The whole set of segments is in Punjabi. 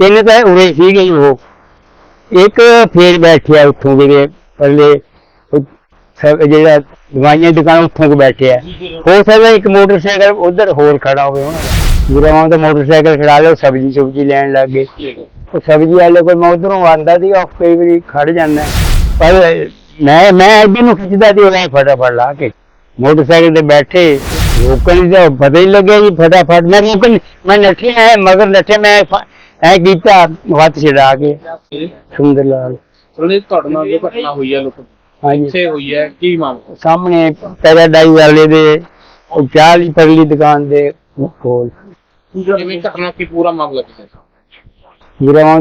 ਤਿੰਨ ਤਾਂ ਉਰੇ ਸੀਗੇ ਜੀ ਉਹ। ਇੱਕ ਫੇਰ ਬੈਠਿਆ ਉੱਥੋਂ ਜਿਹੜੇ ਪੱਲੇ ਜਿਹੜਾ ਦਵਾਈਆਂ ਦੁਕਾਨ ਉੱਥੋਂ ਕੋ ਬੈਠਿਆ। ਹੋ ਸਕਦਾ ਇੱਕ ਮੋਟਰਸਾਈਕਲ ਉਧਰ ਹੋਰ ਖੜਾ ਹੋਵੇ ਉਹਨਾਂ ਦਾ। ਗੁਰਾਵਾਂ ਦਾ ਮੋਟਰਸਾਈਕਲ ਖੜਾ ਲਿਆ ਸਬਜ਼ੀ ਸੁਬਜ਼ੀ ਲੈਣ ਲੱਗ ਗਏ। ਉਹ ਸਬਜ਼ੀ ਵਾਲੇ ਕੋਈ ਮੈਂ ਉਧਰੋਂ ਆਂਦਾ ਸੀ, ਉਹ ਕਈ ਵਾਰੀ ਖੜ ਜਾਂਦਾ। ਪਰ ਮੈਂ ਮੈਂ ਇੱਧਰ ਨੂੰ ਖਿੱਚਦਾ ਸੀ, ਉਹਨੇ ਫਟਾਫਟ ਲਾ ਕੇ ਮੋਟਰਸਾਈਕਲ ਤੇ ਬੈਠੇ। ਰੋਕਣ ਦੀ ਤਾਂ ਪਤਾ ਹੀ ਲੱਗਿਆ ਜੀ, ਫਟਾਫਟ। ਮੈਂ ਰੋਕਣ, ਮੈਂ ਨੱਠਿਆ ਐ ਮਗਰ ਨੱਠੇ ਮੈਂ ਐ ਕੀਤਾ ਹੱਥ ਛਡਾ ਕੇ। ਸੁੰਦਰ ਲਾਲ। ਉਹਨੇ ਤੁਹਾਡੇ ਨਾਲ ਜੋ ਘਟਨਾ ਹੋਈ ਹੈ ਲੋਕ ਹਾਂਜੀ। ਕਿੱਥੇ ਹੋਈ ਹੈ ਕੀ ਮਾਮਲਾ? ਸਾਹਮਣੇ ਪੈਰਾਡਾਈਜ਼ ਵਾਲੇ ਦੇ ਉਹ ਪਰਲੀ ਦੁਕਾਨ ਦੇ ਕੋਲ। ਜਿਵੇਂ ਘਟਨਾ ਕੀ ਪੂਰਾ ਮਾਮਲਾ ਕੀ ਹੈ?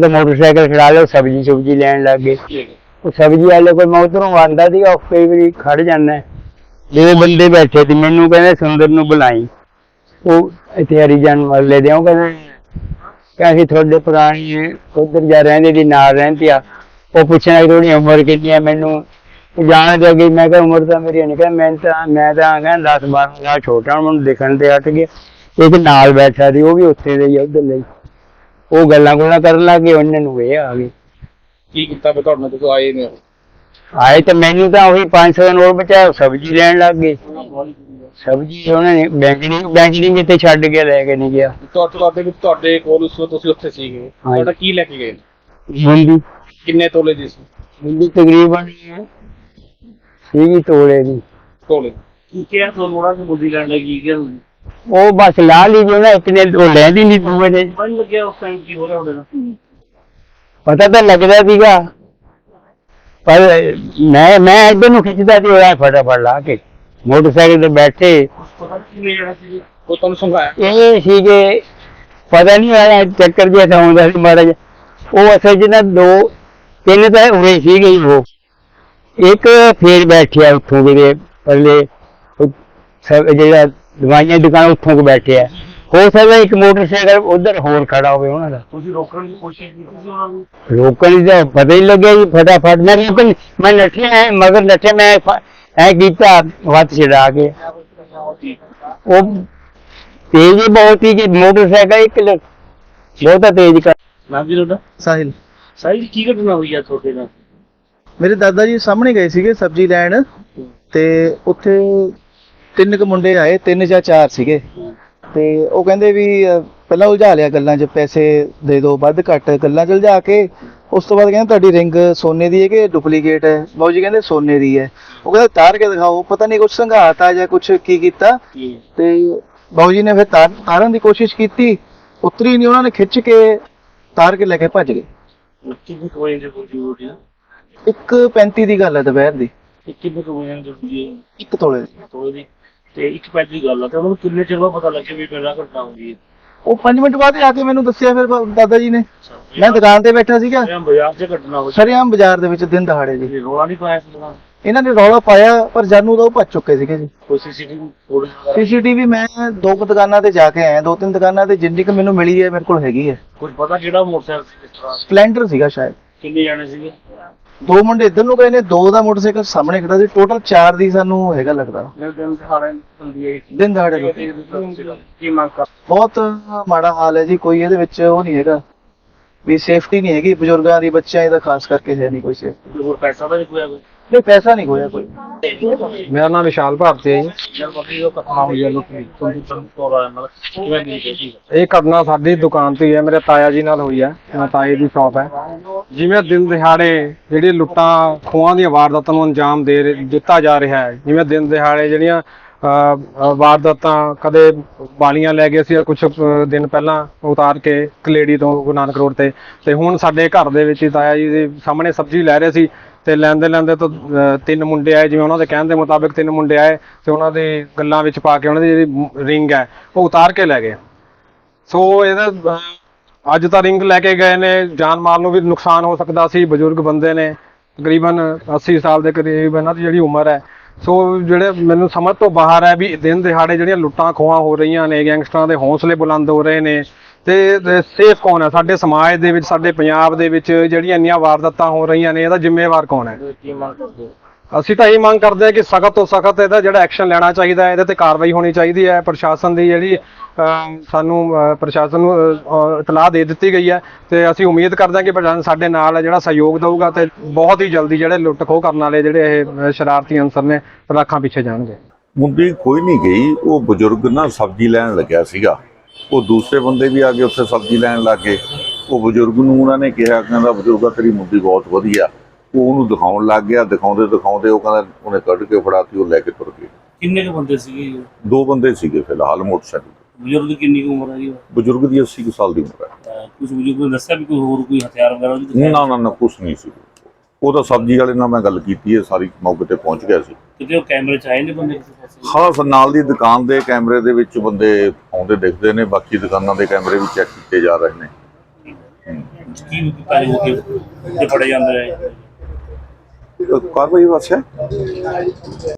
ਮੋਟਰਸਾਈਕਲ ਖੜਾ ਲਿਆ ਉਹ ਸਬਜ਼ੀ ਸੁਬਜ਼ੀ ਲੈਣ ਲੱਗ ਗਏ। ਉਹ ਸਬਜ਼ੀ ਵਾਲੇ ਕੋਈ ਮੈਂ ਉਧਰੋਂ ਆਂਦਾ ਸੀ ਉਹ ਕਈ ਵਾਰੀ ਖੜ ਜਾਂਦਾ ਜਿਹੜੇ ਬੰਦੇ ਬੈਠੇ ਸੀ ਮੈਨੂੰ ਕਹਿੰਦੇ ਸੁੰਦਰ ਨੂੰ ਬੁਲਾਈ। ਉਹ ਇੱਥੇ ਹਰੀਜਨ ਮਹੱਲੇ ਦੇ ਉਹ ਕਹਿੰਦੇ ਕਿ ਅਸੀਂ ਤੁਹਾਡੇ ਪੁਰਾਣੀ ਉਧਰ ਜਾ ਰਹਿੰਦੇ ਦੀ ਨਾਲ ਰਹਿੰਦੀ ਆ। ਉਹ ਪੁੱਛਣਾ ਤੁਹਾਡੀ ਉਮਰ ਕਿੰਨੀ ਹੈ ਮੈਨੂੰ। ਜਾਣ ਦੇ ਗਈ ਮੈਂ ਕਿਹਾ ਉਮਰ ਤਾਂ ਮੇਰੀ ਨਹੀਂ ਕਹਿੰਦਾ ਮੈਂ ਤਾਂ ਮੈਂ ਤਾਂ ਕਹਿੰਦਾ 10 12 ਸਾਲ ਛੋਟਾ ਹਾਂ, ਮੈਨੂੰ ਦਿਖਣ ਤੇ ਹਟ ਗਿਆ। ਇੱਕ ਨਾਲ ਬੈਠਾ ਸੀ ਉਹ ਵੀ ਉੱਥੇ ਦੇ ਹੀ ਉਧਰ ਲਈ। ਉਹ ਗੱਲਾਂ ਗੁੱਲਾਂ ਕਰਨ ਲੱਗੇ ਉਹਨਾਂ ਨੂੰ ਇਹ ਆ ਗਏ ਕੀ ਕੀਤਾ ਫਿਰ ਤੁਹਾਡੇ ਨਾਲ ਜਦੋਂ ਆਏ ਨੇ ਆਏ ਤਾਂ ਮੈਨੂੰ ਤਾਂ ਉਹੀ 500 ਦਾ ਨੋਟ ਬਚਾਇਆ ਸਬਜ਼ੀ ਲੈਣ ਲੱਗ ਗਏ। ਸਬਜ਼ੀ ਉਹਨਾਂ ਨੇ ਬੈਂਕ ਨਹੀਂ ਬੈਂਕ ਨਹੀਂ ਜਿੱਥੇ ਛੱਡ ਕੇ ਲੈ ਕੇ ਨਹੀਂ ਗਿਆ। ਤੁਹਾਡੇ ਤੁਹਾਡੇ ਵਿੱਚ ਤੁਹਾਡੇ ਕੋਲ ਉਸ ਵਕਤ ਤੁਸੀਂ ਉੱਥੇ ਸੀਗੇ। ਹਾਂਜੀ। ਤੁਹਾਡਾ ਕੀ ਲੈ ਕੇ ਗਏ? ਮੁੰਡੀ। ਕਿੰਨੇ ਤੋਲੇ ਦੀ ਸੀ? ਮੁੰਡੀ ਤਕਰੀਬਨ ਸੀਗੀ ਤੋਲੇ ਦੀ। ਤੋਲੇ। ਕੀ ਕਿਹਾ ਤੁਹਾਨੂੰ ਉਹਨਾਂ ਨੇ ਮੁੱਦੀ ਲੈਣ ਲੱਗੀ ਕਿ ਉਹ ਬਸ ਲਾ ਲਈ ਜੀ ਉਹਨਾਂ ਇੱਕ ਨੇ ਉਹ ਲੈਂਦੀ ਨਹੀਂ ਦੂਏ ਨੇ। ਮਨ ਲੱਗਿਆ ਉਸ ਟਾਈਮ ਕੀ ਹੋ ਰਿਹਾ ਉਹਦੇ ਨਾਲ। ਪਤਾ ਤਾਂ ਲੱਗਦਾ ਸੀਗਾ। ਪਰ ਮੈਂ ਮੈਂ ਇੱਧਰ ਨੂੰ ਖਿੱਚਦਾ ਸੀ ਉਹ ਫਟਾਫਟ ਲਾ ਕੇ। ਮੋਟਰਸਾਈਕਲ ਤੇ ਬੈਠੇ। ਉਹ ਤੁਹਾਨੂੰ ਸੰਘਾਇਆ ਇਹ ਸੀਗੇ ਪਤਾ ਨਹੀਂ ਆਇਆ ਚੱਕਰ ਜਿਹਾ ਤਾਂ ਆਉਂਦਾ ਸੀ ਮਾੜਾ ਜਿਹਾ ਉਹ ਅਸਲ 'ਚ ਨਾ ਦੋ ਤਿੰਨ ਤਾਂ ਉਰੇ ਸੀਗੇ ਜੀ ਉਹ। ਇੱਕ ਫੇਰ ਬੈਠਿਆ ਉੱਥੋਂ ਜਿਹੜੇ ਸਭ ਜਿਹੜਾ ਦਵਾਈਆਂ ਦੀ ਦੁਕਾਨ ਉੱਥੋਂ ਕੋ ਬੈਠਿਆ। ਹੋ ਸਕਦਾ ਇੱਕ ਮੋਟਰਸਾਈਕਲ ਉਧਰ ਹੋਰ ਖੜਾ ਹੋਵੇ ਉਹਨਾਂ ਦਾ। ਤੁਸੀਂ ਰੋਕਣ ਦੀ ਕੋਸ਼ਿਸ਼ ਕੀਤੀ ਸੀ? ਉਹਨਾਂ ਨੂੰ ਰੋਕਣ ਦੀ ਤਾਂ ਪਤਾ ਹੀ ਲੱਗਿਆ ਜੀ ਫਟਾਫਟ। ਮੈਂ ਰੋਕਣ ਮੈਂ ਨੱਠਿਆ ਮਗਰ ਨੱਠੇ ਮੈਂ ਐ ਕੀਤਾ ਹੱਥ ਛਡਾ ਕੇ। ਉਹ ਤੇਜ਼ ਹੀ ਬਹੁਤ ਹੀ ਕਿ ਮੋਟਰਸਾਈਕਲ ਇੱਕ ਲ- ਬਹੁਤਾ ਤੇਜ਼ ਕਰ ਨਾਮ ਜੀ ਤੁਹਾਡਾ? ਸਾਹਿਲ। ਸਾਈ ਕੀ ਘਟਨਾ ਹੋਈ ਆ ਤੁਹਾਡੇ ਨਾਲ? ਮੇਰੇ ਦਾਦਾ ਜੀ ਸਾਹਮਣੇ ਗਏ ਸੀਗੇ ਸਬਜ਼ੀ ਲੈਣ ਤੇ ਉੱਥੇ ਤਿੰਨ ਕੁ ਮੁੰਡੇ ਆਏ ਤਿੰਨ ਜਾਂ ਚਾਰ ਸੀਗੇ। ਤੇ ਉਹ ਕਹਿੰਦੇ ਵੀ ਅਹ, ਪਹਿਲਾਂ ਉਲਝਾ ਲਿਆ ਗੱਲਾਂ 'ਚ ਪੈਸੇ ਦੇ ਦਿਓ ਵੱਧ ਘੱਟ ਗੱਲਾਂ 'ਚ ਉਲਝਾ ਕੇ ਉਸ ਤੋਂ ਬਾਅਦ ਕਹਿੰਦੇ ਤੁਹਾਡੀ ਰਿੰਗ ਸੋਨੇ ਦੀ ਹੈ ਕਿ ਡੁਪਲੀਕੇਟ ਹੈ? ਬਾਊ ਜੀ ਕਹਿੰਦੇ ਸੋਨੇ ਦੀ ਹੈ। ਉਹ ਕਹਿੰਦਾ ਤਾਰ ਕੇ ਦਿਖਾਓ। ਪਤਾ ਨਹੀਂ ਕੁਝ ਸੰਘਾਤਾ ਜਾਂ ਕੁਝ ਕੀ ਕੀਤਾ। ਤੇ ਬਾਊ ਜੀ ਨੇ ਫਿਰ ਤਾਰ ਤਾਰਨ ਦੀ ਕੋਸ਼ਿਸ਼ ਕੀਤੀ। ਉਤਰੀ ਨਹੀਂ ਉਹਨਾਂ ਨੇ ਖਿੱਚ ਕੇ ਤਾਰ ਕੇ ਲੈ ਕੇ ਭੱਜ ਗਏ। ਕਿੰਨੇ ਕੁ ਵਜੇ ਦੀ ਬੋਲੀ ਹੋ ਰਹੀ ਇੱਕ 35 ਦੀ ਗੱਲ ਹੈ ਦੁਪਹਿਰ ਦੀ। ਹੈ ਕਿੰਨੇ ਕੁ ਵਜੇ ਦੀ ਬੋਲੀ ਇੱਕ ਤੋਲੇ ਦੀ। ਤੋੜੇ ਦੀ। ਤੇ ਇੱਕ ਪਹਿਲੀ ਗੱਲ ਆ। ਤੇ ਉਹਨਾਂ ਨੂੰ ਕਿੰਨੇ ਚਿਰ ਬਾਅਦ ਪਤਾ ਲੱਗਿਆ ਵੀ ਮੇਰਾ ਘਟਨਾ ਹੋਈ ਹੈ? ਉਹ 5 ਮਿੰਟ ਬਾਅਦ ਆ ਕੇ ਮੈਨੂੰ ਦੱਸਿਆ ਫਿਰ ਬ- ਦਾਦਾ ਜੀ ਨੇ। ਮੈਂ ਦੁਕਾਨ ਤੇ ਬੈਠਾ ਸੀਗਾ। ਮੈਂ ਬਾਜ਼ਾਰ 'ਚ ਘਟਨਾ ਹੋਈ। ਸਰਿਆਮ ਬਾਜ਼ਾਰ ਦੇ ਵਿੱਚ ਦਿਨ ਦਹਾੜੇ ਜੀ। ਰੋਲਾ ਨਹੀਂ ਪਾਇਆ ਸੀ ਉਹਨਾਂ ਨੇ? ਇਹਨਾਂ ਨੇ ਰੌਲਾ ਪਾਇਆ ਪਰ ਜਾਨੂ ਦਾ ਉਹ ਭੱਜ ਚੁੱਕੇ ਸੀਗੇ ਜੀ। ਕੋਈ ਸੀਸੀਟੀਵੀ ਫੋਟੋ ਸੀਸੀਟੀਵੀ ਮੈਂ ਦੋ ਕੁ ਦੁਕਾਨਾਂ ਤੇ ਜਾ ਕੇ ਆਇਆ ਦੋ ਤਿੰਨ ਦੁਕਾਨਾਂ ਤੇ ਜਿੰਨੀ ਕੁ ਮੈਨੂੰ ਮਿਲੀ ਹੈ ਮੇਰੇ ਕੋਲ ਹੈਗੀ ਹੈ। ਕੁਝ ਪਤਾ ਕਿਹੜਾ ਮੋਟਰਸਾਈਕਲ ਸੀ ਕਿਸ ਤਰ੍ਹਾਂ? ਸਪਲੈਂਡਰ ਸੀਗਾ ਸ਼ਾਇਦ। ਕਿੰਨੇ ਜਾਣੇ ਸੀਗੇ? ਦੋ ਮੁੰਡੇ ਇੱਧਰ ਨੂੰ ਗਏ ਨੇ ਦੋ ਦਾ ਮੋਟਰਸਾਈਕਲ ਸਾਹਮਣੇ ਖੜਾ ਸੀ। ਟੋਟਲ 4 ਦੀ ਸਾਨੂੰ ਹੈਗਾ ਲੱਗਦਾ। ਦਿਨ ਦਿਹਾੜੇ ਹੁੰਦੀ ਹੈ ਦਿਨ ਦਹਾੜੇ ਨੂੰ। ਕੀ ਮੰਗ ਕਰ ਬਹੁਤ ਮਾੜਾ ਹਾਲ ਹੈ ਜੀ ਕੋਈ ਇਹਦੇ ਵਿੱਚ ਉਹ ਨਹੀਂ ਹੈਗਾ। ਵੀ ਸੇਫਟੀ ਨਹੀਂ ਹੈਗੀ ਬਜ਼ੁਰਗਾਂ ਦੀ ਬੱਚਿਆਂ ਦੀ ਤਾਂ ਖਾਸ ਕਰਕੇ ਹੈ ਨਹੀਂ ਕੋਈ ਸੇਫਟੀ ਹੋਰ ਪੈਸਾ ਨਹੀਂ ਕੋਈ ਕੋਈ? ਨਹੀਂ ਪੈਸਾ ਨਹੀਂ ਹੋਇਆ ਕੋਈ। ਮੇਰਾ ਨਾਮ ਵਿਸ਼ਾਲ ਭਾਰਤੀ ਹੈ ਜੀ। ਇਹ ਘਟਨਾ ਸਾਡੀ ਦੁਕਾਨ ਤੇ ਹੀ ਹੈ ਮੇਰੇ ਤਾਇਆ ਜੀ ਨਾਲ ਹੋਈ ਹੈ ਮੇਰਾ ਤਾਏ ਦੀ ਸ਼ਾਪ ਹੈ। ਜਿਵੇਂ ਦਿਨ ਦਿਹਾੜੇ ਜਿਹੜੀ ਲੁੱਟਾਂ ਖੋਹਾਂ ਦੀਆਂ ਵਾਰਦਾਤਾਂ ਨੂੰ ਅੰਜਾਮ ਦੇ ਰਹੇ- ਦਿੱਤਾ ਜਾ ਰਿਹਾ ਹੈ ਜਿਵੇਂ ਦਿਨ ਦਿਹਾੜੇ ਜਿਹੜੀਆਂ ਵਾਰਦਾਤਾਂ ਕਦੇ ਬਾਲੀਆਂ ਲੈ ਗਏ ਸੀ ਕੁਝ ਦਿਨ ਪਹਿਲਾਂ ਉਤਾਰ ਕੇ ਕਲੇੜੀ ਤੋਂ ਗੁਰੂ ਨਾਨਕ ਰੋਡ ਤੇ ਤੇ ਹੁਣ ਸਾਡੇ ਘਰ ਦੇ ਵਿੱਚ ਹੀ ਤਾਇਆ ਜੀ ਦੇ ਸਾਹਮਣੇ ਸਬਜ਼ੀ ਲੈ ਰਹੇ ਸੀ ਤੇ ਲੈਂਦੇ ਲੈਂਦੇ ਤੋਂ ਅ, ਤਿੰਨ ਮੁੰਡੇ ਆਏ ਜਿਵੇਂ ਉਹਨਾਂ ਦੇ ਕਹਿਣ ਦੇ ਮੁਤਾਬਿਕ ਤਿੰਨ ਮੁੰਡੇ ਆਏ ਤੇ ਉਹਨਾਂ ਦੇ ਗੱਲਾਂ ਵਿੱਚ ਪਾ ਕੇ ਉਹਨਾਂ ਦੀ ਜਿਹੜੀ ਰਿੰਗ ਹੈ ਉਹ ਉਤਾਰ ਕੇ ਲੈ ਗਏ। ਸੋ ਇਹਦਾ ਅਹ, ਅੱਜ ਤਾਂ ਰਿੰਗ ਲੈ ਕੇ ਗਏ ਨੇ ਜਾਨ ਮਾਲ ਨੂੰ ਵੀ ਨੁਕਸਾਨ ਹੋ ਸਕਦਾ ਸੀ ਬਜ਼ੁਰਗ ਬੰਦੇ ਨੇ ਤਕਰੀਬਨ 80 ਸਾਲ ਦੇ ਕਰੀਬ ਇਹਨਾਂ ਦੀ ਜਿਹੜੀ ਉਮਰ ਹੈ। ਸੋ ਜਿਹੜੇ ਮੈਨੂੰ ਸਮਝ ਤੋਂ ਬਾਹਰ ਹੈ ਵੀ ਦਿਨ ਦਿਹਾੜੇ ਜਿਹੜੀਆਂ ਲੁੱਟਾਂ ਖੋਹਾਂ ਹੋ ਰਹੀਆਂ ਨੇ ਗੈਂਗਸਟਰਾਂ ਦੇ ਹੌਸਲੇ ਬੁਲੰਦ ਹੋ ਰਹੇ ਨੇ ਤੇ ਸੇਫ ਕੌਣ ਹੈ? ਸਾਡੇ ਸਮਾਜ ਦੇ ਵਿੱਚ ਸਾਡੇ ਪੰਜਾਬ ਦੇ ਵਿੱਚ ਜਿਹੜੀਆਂ ਇੰਨੀਆਂ ਵਾਰਦਾਤਾਂ ਹੋ ਰਹੀਆਂ ਨੇ ਇਹਦਾ ਜ਼ਿੰਮੇਵਾਰ ਕੌਣ ਹੈ? ਅਸੀਂ ਤਾਂ ਇਹ ਮੰਗ ਕਰਦੇ ਹਾਂ ਕਿ ਸਖਤ ਤੋਂ ਸਖਤ ਇਹਦਾ ਜਿਹੜਾ ਐਕਸ਼ਨ ਲੈਣਾ ਚਾਹੀਦਾ ਹੈ ਇਹਦੇ ਤੇ ਕਾਰਵਾਈ ਹੋਣੀ ਚਾਹੀਦੀ ਹੈ। ਪ੍ਰਸ਼ਾਸਨ ਦੀ ਜਿਹੜੀ ਸਾਨੂੰ ਪ੍ਰਸ਼ਾਸਨ ਨੂੰ ਇਤਲਾਹ ਦੇ ਦਿੱਤੀ ਗਈ ਹੈ ਤੇ ਅਸੀਂ ਉਮੀਦ ਕਰਦੇ ਹਾਂ ਕਿ ਪ੍ਰਸ਼ਾਸਨ ਸਾਡੇ ਨਾਲ ਹੈ ਜਿਹੜਾ ਸਹਿਯੋਗ ਦਊਗਾ ਤੇ ਬਹੁਤ ਹੀ ਜਲਦੀ ਜਿਹੜੇ ਲੁੱਟ ਖੋਹ ਕਰਨ ਵਾਲੇ ਜਿਹੜੇ ਇਹ ਸ਼ਰਾਰਤੀ ਅੰਸਰ ਨੇ ਰੱਖਾਂ ਪਿੱਛੇ ਜਾਣਗੇ। ਮੁੰਡੀ ਕੋਈ ਨਹੀਂ ਗਈ ਉਹ ਬਜ਼ੁਰਗ ਨਾ ਸਬਜ਼ੀ ਲੈਣ ਲੱਗਿਆ ਸੀਗਾ। ਉਹ ਦੂਸਰੇ ਬੰਦੇ ਵੀ ਆ ਕੇ ਉੱਥੇ ਸਬਜ਼ੀ ਲੈਣ ਲੱਗ ਉਹ ਬਜ਼ੁਰਗ ਨੂੰ ਉਹਨਾਂ ਨੇ ਕਿਹਾ ਕਹਿੰਦਾ ਬਜ਼ੁਰਗਾ ਤੇਰੀ ਮੁੰਡੀ ਬਹੁਤ ਵਧੀਆ ਉਹ ਉਹਨੂੰ ਦਿਖਾਉਣ ਲੱਗ ਗਿਆ ਦਿਖਾਉਂਦੇ ਦਿਖਾਉਂਦੇ ਉਹ ਕਹਿੰਦਾ ਉਹਨੇ ਕੱਢ ਕੇ ਫੜਾਤੀ ਉਹ ਲੈ ਕੇ ਤੁਰ ਗਏ ਕਿੰਨੇ ਕੁ ਬੰਦੇ ਸੀਗੇ ਜੀ? ਦੋ ਬੰਦੇ ਸੀਗੇ ਫਿਲਹਾਲ ਮੋਟਰਸਾਈਕਲ ਤੇ। ਬਜ਼ੁਰਗ ਕਿੰਨੀ ਕੁ ਉਮਰ ਹੈ ਜੀ ਬਜ਼ੁਰਗ ਦੀ 80 ਕੁ ਸਾਲ ਦੀ ਉਮਰ ਹੈ ਕੁਝ ਬਜ਼ੁਰਗ ਨੇ ਦੱਸਿਆ ਵੀ ਕੋਈ ਹੋਰ ਕੋਈ ਹਥਿਆਰ ਵਗੈਰਾ ਉਹਦੇ? ਨਾ ਨਾ ਨਾ ਕੁਛ ਨਹੀਂ ਸੀ ਉਹ ਤਾਂ ਸਬਜ਼ੀ ਵਾਲੇ ਨਾਲ ਮੈਂ ਗੱਲ ਕੀਤੀ ਹੈ ਸਾਰੀ ਮੌਕੇ ਤੇ ਪਹੁੰਚ ਗਿਆ ਸੀ। ਕਿਤੇ ਉਹ ਕੈਮਰੇ ਚ ਆਏ ਨੇ ਬੰਦੇ ਕਿਸੇ ਪਾਸੇ? ਹਾਂ ਫਿਰ ਨਾਲ ਦੀ ਦੁਕਾਨ ਦੇ ਕੈਮਰੇ ਦੇ ਵਿੱਚ ਬੰਦੇ ਆਉਂਦੇ ਦਿਖਦੇ ਨੇ ਬਾਕੀ ਦੁਕਾਨਾਂ ਦੇ ਕੈਮਰੇ ਵੀ ਚੈੱਕ ਕੀਤੇ ਜਾ ਰਹੇ ਨੇ। ਕੀ ਕੀਤਾ ਜੀ ਕਿ ਜੇ ਫੜੇ ਜਾਂਦੇ ਰਹੇ। ਕਾਰਵਾਈ ਵਾਸਤੇ